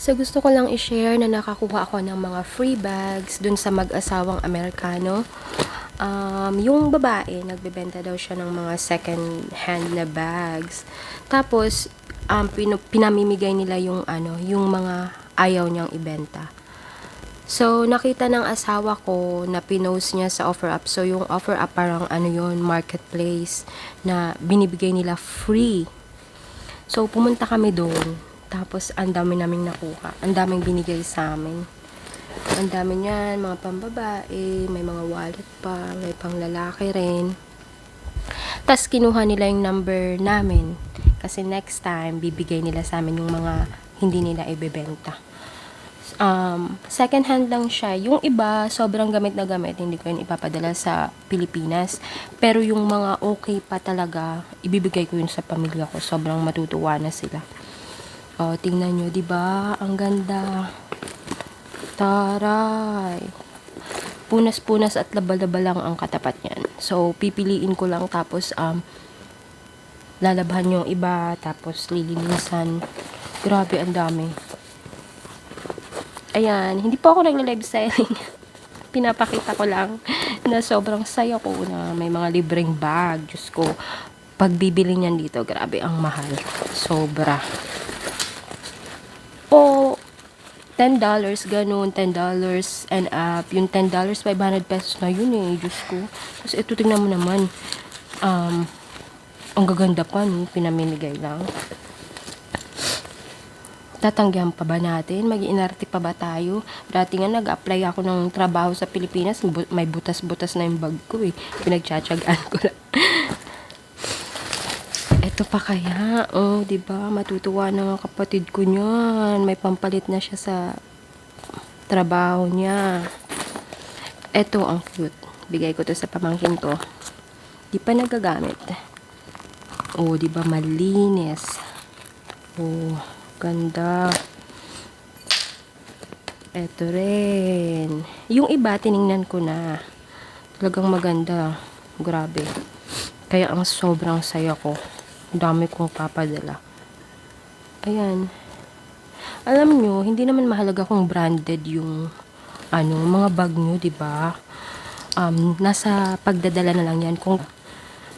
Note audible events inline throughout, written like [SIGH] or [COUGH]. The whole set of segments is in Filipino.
So gusto ko lang i-share na nakakuha ako ng mga free bags dun sa mag-asawang Amerikano. Um, yung babae, nagbebenta daw siya ng mga second hand na bags. Tapos, um, pinu- pinamimigay nila yung ano, yung mga ayaw niyang ibenta. So, nakita ng asawa ko na pinost niya sa offer up. So, yung offer up parang ano yon marketplace na binibigay nila free. So, pumunta kami doon. Tapos, ang dami naming nakuha. Ang daming binigay sa amin. Ang dami niyan, mga pambabae, may mga wallet pa, may pang lalaki rin. Tapos, kinuha nila yung number namin. Kasi next time, bibigay nila sa amin yung mga hindi nila ibebenta. Um, second hand lang siya. Yung iba, sobrang gamit na gamit. Hindi ko yun ipapadala sa Pilipinas. Pero yung mga okay pa talaga, ibibigay ko yun sa pamilya ko. Sobrang matutuwa na sila. O, tingnan nyo, di ba? Ang ganda. Taray. Punas-punas at laba-laba lang ang katapat niyan. So, pipiliin ko lang tapos um, lalabahan yung iba tapos lilinisan. Grabe, ang dami. Ayan, hindi po ako nagle-live selling. [LAUGHS] Pinapakita ko lang na sobrang saya ko na may mga libreng bag. Diyos ko, pagbibili niyan dito, grabe ang mahal. Sobra. O, $10 ganun, $10 and up. Yung $10, 500 pesos na yun eh, Diyos ko. Tapos ito, tingnan mo naman. Um, ang gaganda pa, no? Pinamimigay lang. Tatanggihan pa ba natin? mag pa ba tayo? Dati nga nag-apply ako ng trabaho sa Pilipinas, may butas-butas na yung bag ko eh. Pinagtsatsagaan ko lang. Ito pa kaya, oh, 'di ba? Matutuwa na ang kapatid ko niyan. May pampalit na siya sa trabaho niya. Ito ang cute. Bigay ko to sa pamangkin ko. Di pa nagagamit. Oh, 'di ba malinis? Oh, ganda. Ito rin. Yung iba, tiningnan ko na. Talagang maganda. Grabe. Kaya ang sobrang saya ko. Dami kong papadala. Ayan. Alam nyo, hindi naman mahalaga kung branded yung ano, mga bag nyo, ba? Um, nasa pagdadala na lang yan. Kung,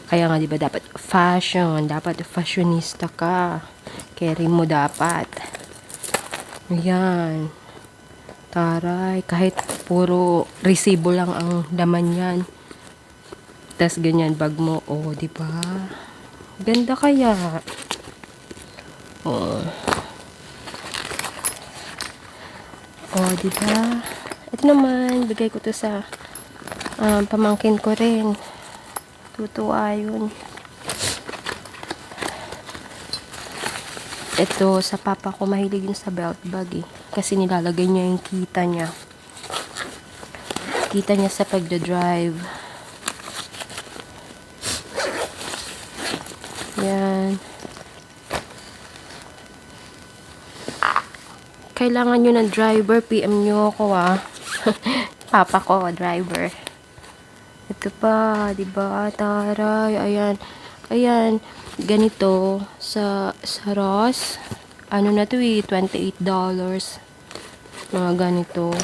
kaya nga, ba, dapat fashion. Dapat fashionista ka. Carry mo dapat. Ayan. Taray, kahit puro resibo lang ang laman yan. Tas ganyan bag mo, oh, di ba? Ganda kaya. Oh. Oh, di ba? Ito naman, bigay ko to sa um, pamangkin ko rin. Tutuwa yun. Ito, sa papa ko, mahilig yun sa belt bag eh. Kasi nilalagay niya yung kita niya. Kita niya sa pagda-drive. Yan. Kailangan nyo ng driver. PM nyo ako ah. [LAUGHS] Papa ko, driver. Ito pa, di ba? Taray, ayan. Ayan, ganito sa sa Ross. Ano na to eh, $28. Mga ganito.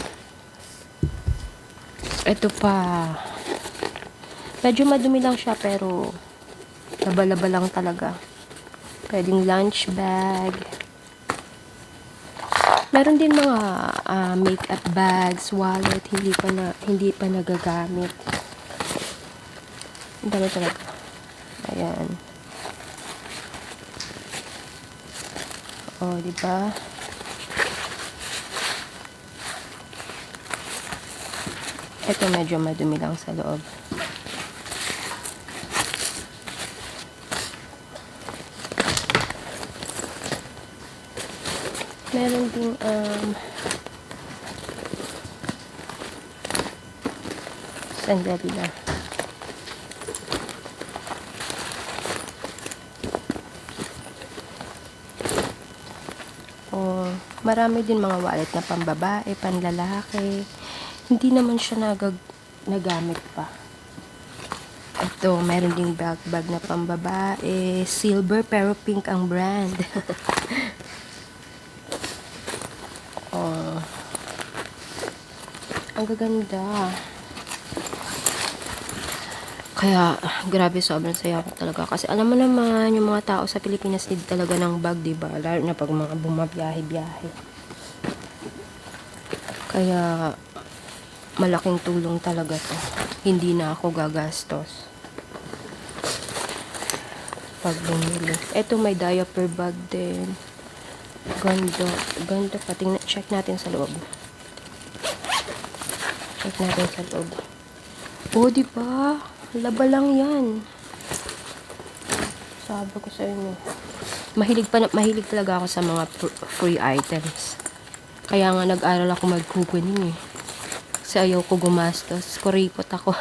Ito pa. Medyo madumi lang siya pero laba-laba lang talaga. Pwedeng lunch bag. Meron din mga ah, makeup bags, wallet, hindi pa na hindi pa nagagamit. Dami talaga. Ayan. Oh, di ba? Ito medyo madumi lang sa loob. Meron ding um sandali lang. Oh, marami din mga wallet na pambabae, panlalaki. Hindi naman siya nagag nagamit pa. Ito, meron ding bag bag na pambabae. Silver pero pink ang brand. [LAUGHS] Ang gaganda. Kaya, grabe, sobrang saya ko talaga. Kasi alam mo naman, yung mga tao sa Pilipinas need talaga ng bag, di ba? Lalo na pag mga bumabiyahe-biyahe. Kaya, malaking tulong talaga to. Hindi na ako gagastos. Pag bumili. Eto, may diaper bag din. Ganda. Ganda pa. Tingnan, check natin sa loob. Check natin sa loob. Oh, di ba? Laba lang yan. Sabi ko sa inyo. Mahilig pa mahilig talaga ako sa mga free items. Kaya nga nag-aral ako mag-kukunin eh. Kasi ayaw ko gumastos. Kuripot ako.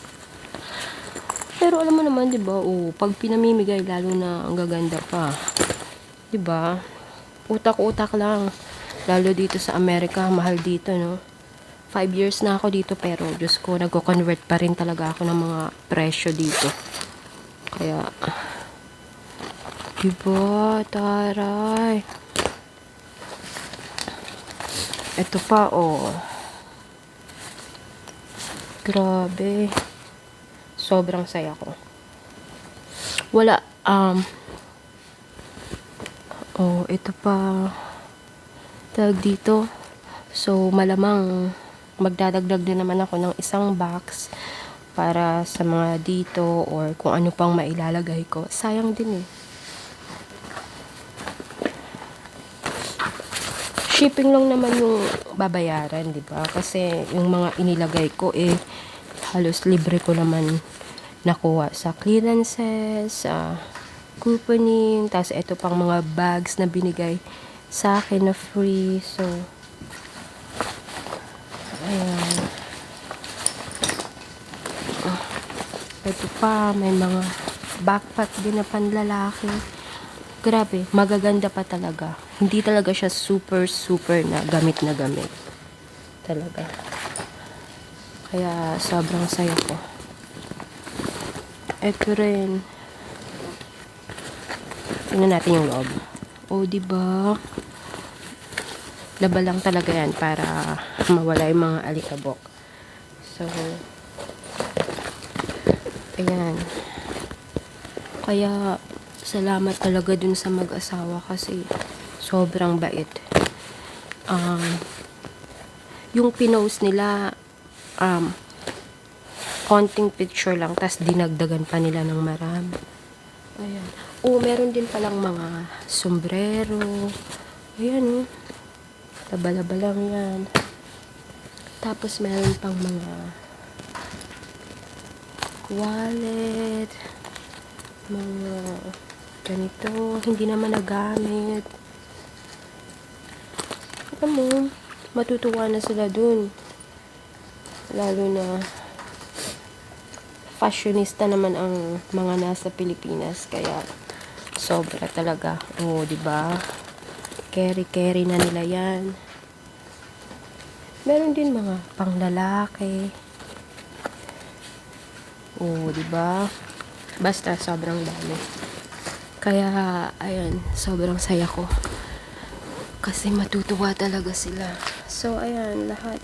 [LAUGHS] Pero alam mo naman, 'di ba? Oh, pag pinamimigay lalo na ang gaganda pa. 'Di ba? Utak-utak lang. Lalo dito sa Amerika, mahal dito, no? Five years na ako dito pero Diyos ko, nagko-convert pa rin talaga ako ng mga presyo dito. Kaya, diba, taray. Ito pa, oh. Grabe. Sobrang saya ko. Wala, um, oh, ito pa. Tag dito. So, malamang magdadagdag din naman ako ng isang box para sa mga dito or kung ano pang mailalagay ko. Sayang din eh. Shipping lang naman yung babayaran, di ba? Kasi yung mga inilagay ko eh halos libre ko naman nakuha sa clearances, sa couponing, tapos ito pang mga bags na binigay sa akin na free. So, ayan. Ah, Ito pa, may mga backpack din na panlalaki. Grabe, magaganda pa talaga. Hindi talaga siya super, super na gamit na gamit. Talaga. Kaya, sobrang saya ko. Ito rin. Tingnan natin yung loob. O, di ba? Laba lang talaga yan para mawala yung mga alikabok. So, ayan. Kaya, salamat talaga dun sa mag-asawa kasi sobrang bait. Um, yung pinost nila, um, konting picture lang, tas dinagdagan pa nila ng marami. Ayan. Oh, meron din palang mga sombrero. Ayan, oh. Laba-laba lang yan. Tapos meron pang mga wallet, mga ganito, hindi naman nagamit. Alam mo, matutuwa na sila dun. Lalo na fashionista naman ang mga nasa Pilipinas kaya sobra talaga. Oo, di ba? Carry carry na nila 'yan. Meron din mga panglalaki. Oo, di ba? Basta sobrang dami. Kaya ayun, sobrang saya ko. Kasi matutuwa talaga sila. So ayan, lahat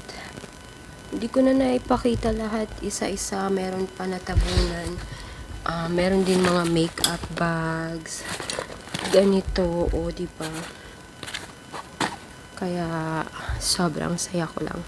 hindi ko na naipakita lahat isa-isa. Meron pa na tabunan. Ah, meron din mga makeup bags. Ganito, o, di ba? Kaya, sobrang saya ko lang.